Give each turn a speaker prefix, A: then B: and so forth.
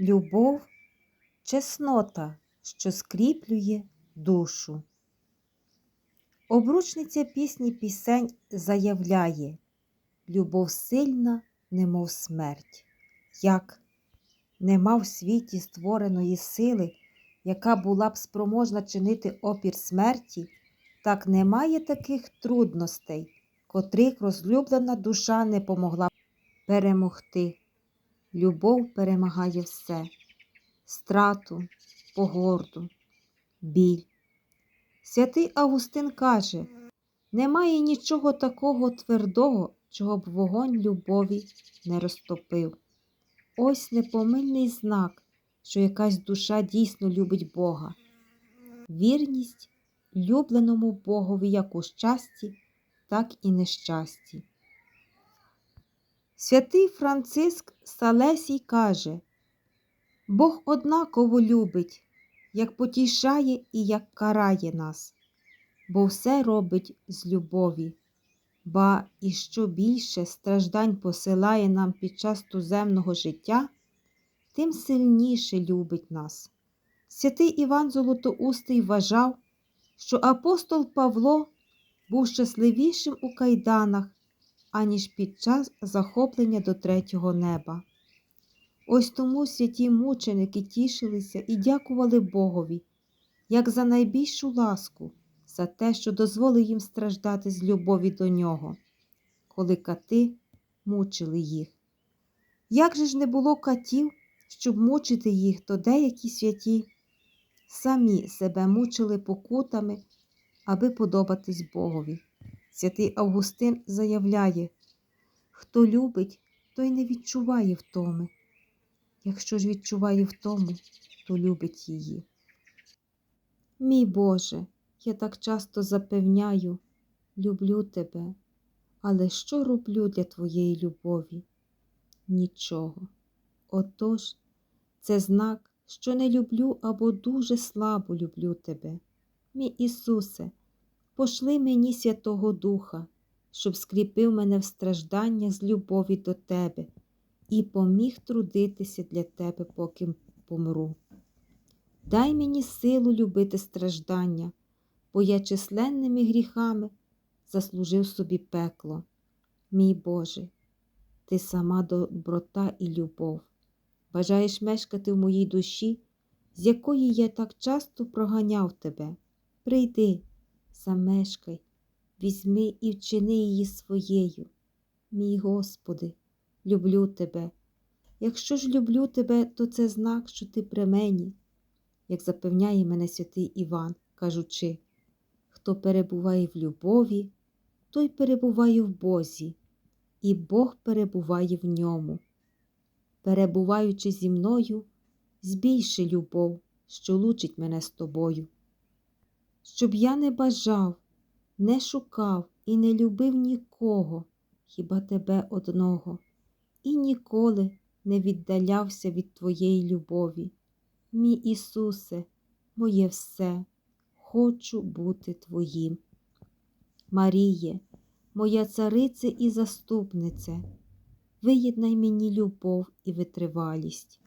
A: Любов чеснота, що скріплює душу. Обручниця пісні пісень заявляє Любов сильна, немов смерть, як нема в світі створеної сили, яка була б спроможна чинити опір смерті, так немає таких трудностей, котрих розлюблена душа не помогла перемогти. Любов перемагає все страту, погорду, біль. Святий Августин каже, немає нічого такого твердого, чого б вогонь любові не розтопив. Ось непомильний знак, що якась душа дійсно любить Бога. Вірність любленому Богові як у щасті, так і нещасті. Святий Франциск Салесій каже, Бог однаково любить, як потішає і як карає нас, бо все робить з любові, ба і що більше страждань посилає нам під час туземного життя, тим сильніше любить нас. Святий Іван Золотоустий вважав, що апостол Павло був щасливішим у кайданах, аніж під час захоплення до третього неба. Ось тому святі мученики тішилися і дякували Богові, як за найбільшу ласку, за те, що дозволив їм страждати з любові до нього, коли кати мучили їх. Як же ж не було катів, щоб мучити їх, то деякі святі самі себе мучили покутами, аби подобатись Богові. Святий Августин заявляє, хто любить, той не відчуває втоми. Якщо ж відчуває втому, то любить її. Мій Боже, я так часто запевняю, люблю тебе, але що роблю для твоєї любові? Нічого. Отож, це знак, що не люблю або дуже слабо люблю тебе. Мій Ісусе, пошли мені Святого Духа, щоб скріпив мене в стражданнях з любові до Тебе і поміг трудитися для Тебе, поки помру. Дай мені силу любити страждання, бо я численними гріхами заслужив собі пекло. Мій Боже, Ти сама доброта і любов. Бажаєш мешкати в моїй душі, з якої я так часто проганяв тебе. Прийди, замешкай, візьми і вчини її своєю. Мій Господи, люблю тебе. Якщо ж люблю тебе, то це знак, що ти при мені, як запевняє мене святий Іван, кажучи, хто перебуває в любові, той перебуває в Бозі, і Бог перебуває в ньому. Перебуваючи зі мною, збільши любов, що лучить мене з тобою. Щоб я не бажав, не шукав і не любив нікого, хіба тебе одного, і ніколи не віддалявся від Твоєї любові. Мій Ісусе, моє все, хочу бути Твоїм. Маріє, моя царице і заступнице, виєднай мені любов і витривалість.